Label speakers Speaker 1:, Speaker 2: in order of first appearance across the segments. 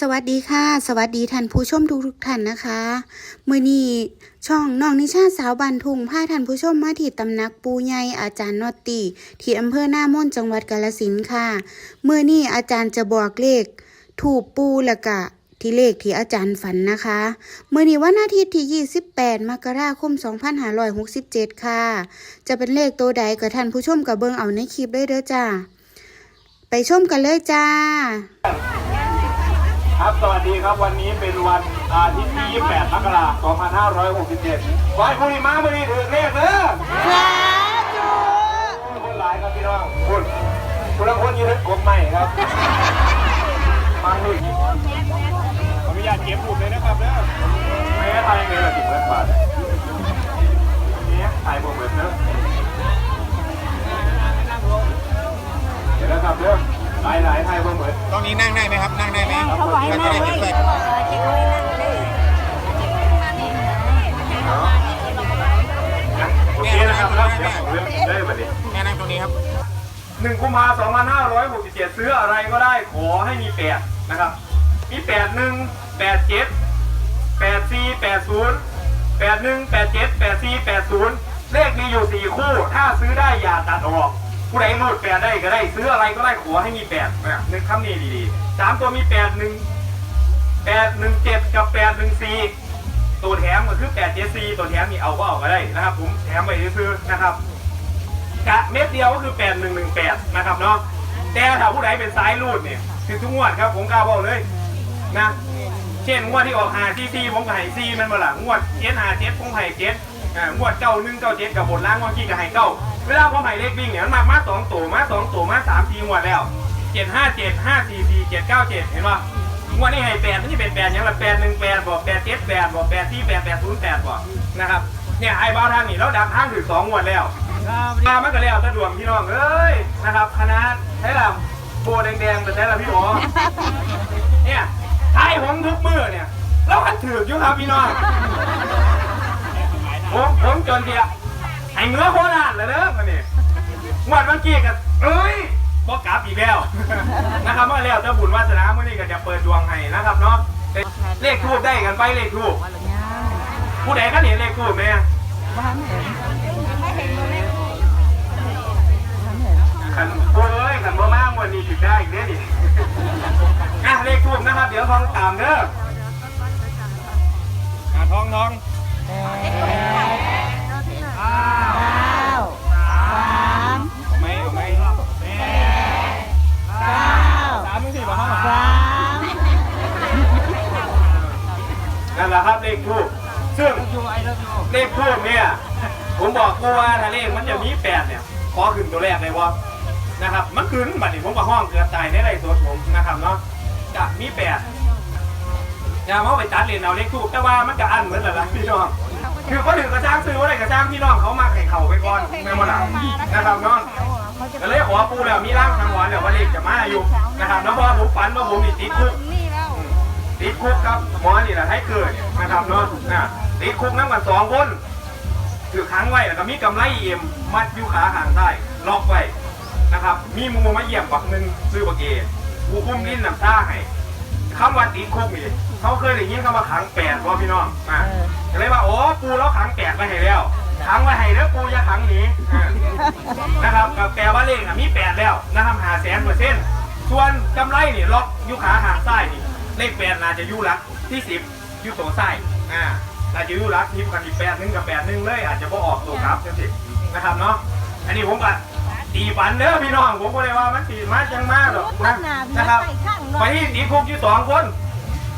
Speaker 1: สวัสดีค่ะ สวัสดีท่านผู้ชมทุกทุกท่านนะคะ มือนี้ช่องน้องนิชาสาวบันทุงพาท่านผู้ชมมาที่ตำนักปูใหญ่อาจารย์นอตตีที่อำเภอหน้าม่นจังหวัดกาลสินค่ะมือนี้อาจารย์จะบอกเลข ถูกปูละกะที่เลขที่อาจารย์ฝันนะคะเมื่อนี้วันอาทิตย์ที่ 28 มกราคม 2567 ค่ะ จะเป็นเลขตัวใดกับท่านผู้ชมกับเบิงเอาในคลิปเลยเด้อจ้าไปชมกันเลยจ้า
Speaker 2: ครับ สวัสดีครับวันนี้เป็นวันอาทิตย์ที่ 28มกราคม2567ขอให้ผู้ที่มาเมื่อนี้ถือเลขเด้อคนหลายครับพี่น้องคุณคุณละคนยืนกบใหม่ครับมาหนึ่งขออนุญาตเก็บรูปเลยนะครับเด้อไม่ให้ทายเงินละสิบเงินบาท ต์ต
Speaker 3: รงนี้นั่งได้ไหมครับ นั่งได้ไหมครับ
Speaker 4: เขาไหว
Speaker 3: ก็
Speaker 4: มา
Speaker 3: จะ
Speaker 4: ก
Speaker 3: ได้
Speaker 4: เล
Speaker 3: เห็
Speaker 4: ย
Speaker 3: นแฟน
Speaker 2: โอเคนะครับแล้วเดี๋ยวผมเริ่มได้แบบนี้
Speaker 3: แม่นั่งตรงนี้ครับ
Speaker 2: หนึ่งกุมภาสองพันห้าร้อยหกสิบเจ็ดซื้ออะไรก็ได้ขอให้มีแปดนะครับ มีแปดหนึ่งแปดเจ็ดแปดสี่แปดศูนย์แปดหนึ่งแปดเจ็ดแปดสี่แปดศูนย์เลขมีอยู่สี่คู่ ถ้าซื้อได้อย่าตัดออก ผู้ใดรูดแปดได้ก็ได้ ซื้ออะไรก็ได้ขอให้มีแปดนะนึกคำนี้ดีๆสามตัวมีแปดหนึ่งแปดหนึ่งเจ็ดกับแปดหนึ่งสี่ตัวแถมก็คือแปดเจ็ดสี่ตัวแถมมีเอาก็เอาก็ได้นะครับ ผมแถมไปซื้อนะครับกะเม็ดเดียวก็คือ8118นะครับเนาะแต่ถ้าผู้ใดเป็นสายรูดเนี่ยคือทุกงวดครับผมกล้าบอกเลยนะเช่นงวดที่ออกหาซีซีผมก็ให้ซีมันมาหลังงวดเจ็ดหาเจ็ดผมให้เจ็ดอ่างวดเก้าหนึ่งเก้าเจ็ดกับบทล่างงวดกี้ก็ให้เก้า เวลาผมให้เลขวิ่งเนี่ยมันมามาสองตัวมาสองตัวมาสามทีงวดแล้วเจ็ดห้าเจ็ดห้าสี่สี่เจ็ดเก้าเจ็ดเห็นป่ะงวดนี้ให้แปดมันจะเป็นแปดอย่างละแปดหนึ่งแปดบอกแปดเจ็ดแปดบอกแปดที่แปดแปดศูนย์แปดบอกนะครับเนี่ยไอ้บ้าทางนี่แล้วดับทางถึงสองงวดแล้วมามันก็แล้วสะดวกพี่น้องเอ้ยนะครับคณะใช้ลำโบแดงๆแต่ใช้ลำพี่หมอเนี่ยทายผมทุกมือเนี่ยแล้วขันถือกอยู่ครับพี่น้องผมผมจนเดียไอ้ เนื้อโคตรานเลยเด้อมันนี่งวดเมื่อกี้กันเอ้ยบอกกลับอีกแล้วนะครับเมื่อแล้วเจ้าบุญวาสนาเมื่อนี้ก็จะเปิดดวงให้นะครับเนาะเลขทูบได้กันไปเลขทูบผู้ใดก็เห็นเลขทูบไหม
Speaker 4: บ้านเห็นไม่เห็นเลย
Speaker 2: ขันโอ้ยขันบ่มากวันนี้ถึงได้อีกเด้อนี่อะเลขทูบนะครับ เดี๋ยวท้องตามเด้อะท้องท้อง ขอขึ้นตัวแรกเลยวะนะครับมันขึ้นบัดนี้ผมกับห้องเกือบตายในไรตัวผมนะครับเนาะจะมีแปดอย่ามาเอาไปตัดเลนเอาเลขทูบแต่ว่ามันก็อันเหมือนกันละพี่น้องคือก็ถือกระจ้างซื้ออะไรกระจ้างพี่น้องเขามาไข่เข่าไปก่อนไม่มาหลังนะครับเนาะก็เลยขอปูแล้วมีร่างทางวานแล้วว่าเลขจะมาอยู่นะครับแล้วพอผมฝันว่าผมนี่ติดคุก
Speaker 4: นี่แล้ว
Speaker 2: ติดคุกครับหมอนี่แหละให้เกิดนะครับเนาะติดคุกน้ำกันสองคน ถือค้างไว้แล้วก็มีกำไรเอ็มมัดอยู่ขาห่างได้ล็อกไว้นะครับมีมูมาเยี่ยมปักหนึ่งซื้อปากเกกูคุ้มลิ้นน้ำตาให้คำว่าติดคุกนี่เขาเคยได้ยินคำว่าขังแปดว่าพี่น้องอะเลยว่าโอ้ปูแล้วขังแปดไว้ให้แล้วขังไว้ให้แล้วปูอย่าขังหนีนะครับก็แปลว่าเลขน่ะมีแปดแล้วนะครับหาแสนเปอร์เซ็นต์ส่วนกำไรนี่ล็อกอยู่ขาหางซ้นี่เลขแปดน่าจะยู่หลักที่สิบยู่ตัวไส้อ่า น่าจะอยู่หลักทิพกันอีกแปดหนึ่งกับแปดหนึ่งเลย อาจจะพอออกตัวครับจังสินะครับเนาะอันนี้ผมก็ตีฝันเด้อพี่น้องผมก็เลยว่ามันตีมาจังมากหรอกนะนะครับไปที่ตีคุกอยู่สองคน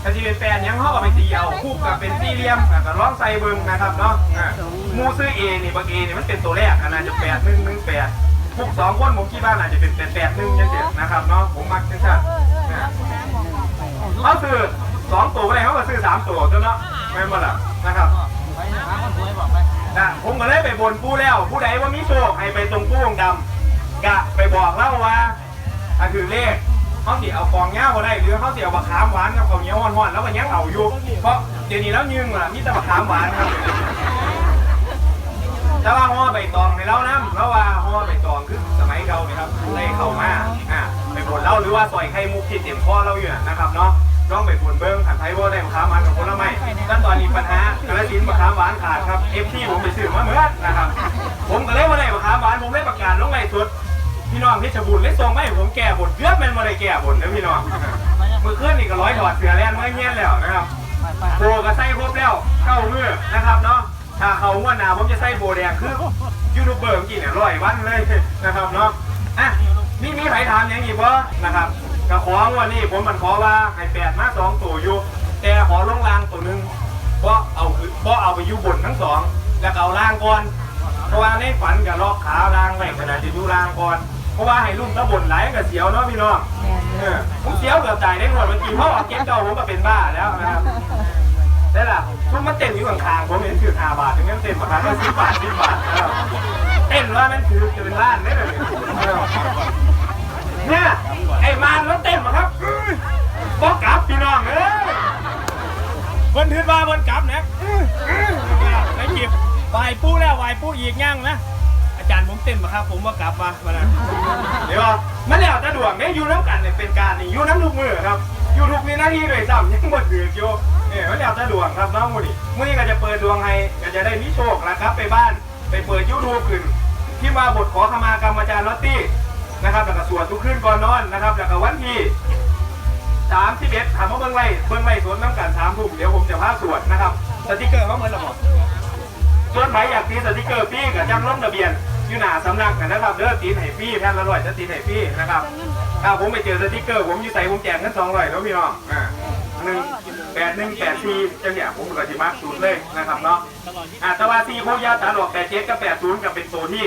Speaker 2: ถ้าที่เป็นแปดยังเขาก็ไปตีเอาคุกกับเป็นสี่เหลี่ยมอะก็ร้องใส่เบิ้งนะครับเนาะอ่าหมูซื้อเอนี่บางเอนี่มันเป็นตัวแรกอันน่าจะแปดหนึ่งหนึ่งแปดคุกสองคนผมคิดว่าน่าจะเป็นแปดแปดหนึ่งยังเด็ดนะครับเนาะผมมักจังซั่นอ่าเขาซื้อสองตัวอะไรเขาก็ซื้อสามตัวจนเนาะ ไม่หมดละนะครับนะผมก็เลยไปบนผู้แล้ว ผู้ใดว่ามีโชคให้ไปตรงผู้วงดำกะไปบอกเล่าว่าอันคือเลขเขาเสิเอาฟองเงี้ยวมาได้หรือเขาเสิเอาบะขามหวานกับข้าวเหนียวหวานๆแล้วก็ยังเอาอยู่เพราะเดี๋ยวนี้แล้วยึงล่ะมีแต่บะขามหวานครับแต่ว่าห่อใบตองในเล่านะแล้วว่าห่อใบตองคือสมัยเราเนี่ยครับได้เข้ามาอ่าไปบนเล่าหรือว่าซอยไข่มุกที่เต็มคอเราอยู่นะครับเนาะ ร่องไปฝุ่นเบิ้งหันไทยว่าได้มะขามหานกับผลไม้ขั้นตอนนี้ปัญหากระสินมะขามหวานขาดครับเอฟที่ผมไปสื่อมาเมื่อนะครับ ผมก็เลยว่าได้มะขามหวานผมได้ประกาศลงไปสุด พี่น้องที่ฉบุญได้ส่งไม่ผมแก่บทเกือบเป็นมาได้แก่บทนะพี่น้องเมื่อคืนนี่ก็ร้อยถอดเสือแล้วเมื่อเงี้ยแล้วนะครับโบก็ใส่ครบแล้วเข้ามือนะครับเนาะถ้าเขาว่านาผมจะใส่โบแดงคือยูทูบเบอร์กินเนี่ยร่อยวันเลยนะครับเนาะอะมีมีใครถามอย่างอีกบ่นะครับ กระของวันนี้ผมมันขอว่าให้แปดมาสองตัวอยู่ แต่ขอลงรางตัวหนึ่งเพราะเอาคือเพราะเอาไปอยู่บนทั้งสองแล้วก็เอาล่างก่อนเพราะว่าในฝันกับลอกขาล่างไว้ขนาดจะอยู่ล่างก่อนเพราะว่าให้ลุ่มตะบนไหลกับเสียวเนาะพี่น้องเออผมเสียวเกือบตายได้หมดเมื่อกี้เพราะว่าเก็บเก่าผมก็เป็นบ้าแล้วนะครับได้ละทุกมันเต้นอยู่ข้างๆผมเห็นถือห้าบาทถึงงั้นเต้นมาครั้งละสิบบาทสิบบาทเออเต้นว่ามันถือจะเป็นล้านได้เลย เนี่ยไอ้มานมันเต้นมาครับบอกกลับพี่น้องเอ้ยเนถือว่าเนกลับนะอื้ออื้อไอ้หยิบไหวปูแล้วไหวปูอีกย่างนะอาจารย์ผมเต้นมาครับ ผมว่ากลับมามานะเดี๋ยวมันแล้วต่ดวงเนี่ยอยู่น้ำกันเนี่ยเป็นการนี่อยู่น้ำลูกมือครับอยู่ทุกวินาทีเลยซ้ำยังบ่ถืออยู่เนี่ยมันแล้วต่ดวงครับน้องมูนี่มื้อนี้ก็จะเปิดดวงให้ก็จะได้มีโชคนะครับ ไปบ้านไปเปิดยูทูบขึ้น ที่มาบทขอขมากรรมอาจารย์ลอตตี้ นะครับแล้วก็สวดทุกคืนก่อนนอนนะครับแล้วก็วันที่สามสิบเอ็ดถามว่าเบิ้งไล่เบิ้งไล่สวนน้ำกันสามทุ่มเดี๋ยวผมจะพาสวดนะครับสติกเกอร์ว่าเหมือนระบบส่วนใครอยากตีสติกเกอร์พี่กับจังลงทะเบียนอยู่หน้าสำนักกันนะครับเด้อตีนให้พี่แผ่นละร้อยจะตีนให้พี่นะครับถ้าผมไปเจอสติกเกอร์ ผมอยู่ใส่ผมแจกเงินสองร้อยแล้วพี่น้องอ่าหนึ่งแปดหนึ่งแปดสี่จังเนี่ยผมก็จะมาศูนย์เลยนะครับเนาะอ่าต่ว่าสี่โคยาตาหลอกแปดเจ็ดกับแปดศูนย์กับเป็นตัวที่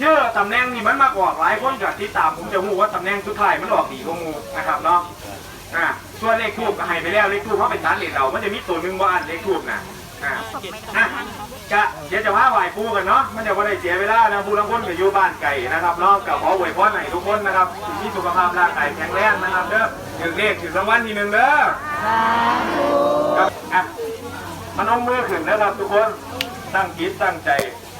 Speaker 2: ชื่อตำแหน่งนี่มันมากออกหลายคนกับที่ตามผมจะรู้ว่าตำแหน่งสุดท้ายมันออกดีกว่าหมูนะครับเนาะอ่าส่วนเลขทูบก็ให้ไปแล้วเลขทูบเขาเป็นฐานเหรียญเรามันจะมีตัวหนึ่งว่าอันเลขทูบนะอ่าอะจะเดี๋ยวจะพาไหวปูกันเนาะมันจะว่าได้เสียเวลานะผู้ลังคนก็อยู่บ้านไก่นะครับเนาะกับขออวยพรให้ทุกคนนะครับมีสุขภาพร่างกายแข็งแรงนะครับเด้อถึงเลขถึงรางวัลทีหนึ่งเด้อครับอะพนมมือขึ้นนะครับทุกคนตั้งจิตตั้งใจ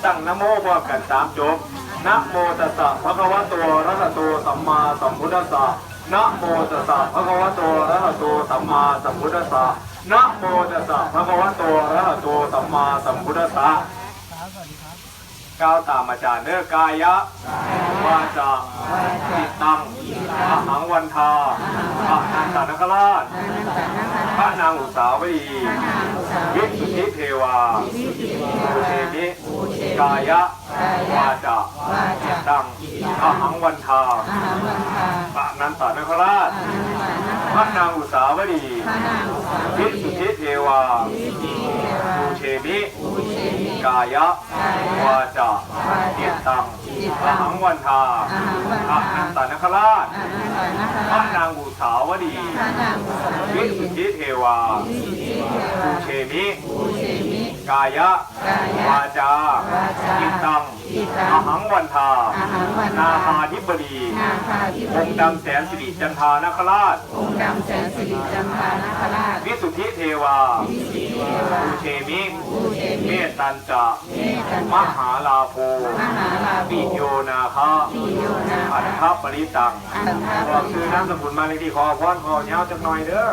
Speaker 2: ตั้งนโมพร้อมกันสามจบ นะโมตัสสะภะคะวะโตอะระหะโตสัมมาสัมพุทธัสสะนะโมตัสสะภะคะวะโตอะระหะโตสัมมาสัมพุทธัสสะนะโมตัสสะภะคะวะโตอะระหะโตสัมมาสัมพุทธัสสะก้าวตามอาจารย์เนื้อกายะวาจาจิตตังอาหังวันทาพระนันตานคราชพระนางอุสาวดีวิสุทธิเทวาภูเทมิกายะวาจา จิตตังอาหังวันทาพระนันตานคราชพระนางอุสาวดีวิสุทธิเทวาภูเทมิกายะวาจาจิตตังอาหังวันทาพระนันตานคราชพระนางอุสาวดีวิสุทธิเทวาภูเชมิกายะวาจาจิตตัง อาหังวันทานาคาธิบดีองค์ดำแสนสิริจันทานคราช
Speaker 4: องค์ดำแสนสิริจันทานคราช
Speaker 2: วิสุทธิเทวาภูเชมิ เมตตันจะมหาลาโภ
Speaker 4: มหาลาภ
Speaker 2: ปิโยนาคา
Speaker 4: ปิโยนา
Speaker 2: อันทปริตัง
Speaker 4: อันทา
Speaker 2: บอกคือน้ำสมุนมาเลยที่คอพอนคอเงาจักหน่อยเด้อ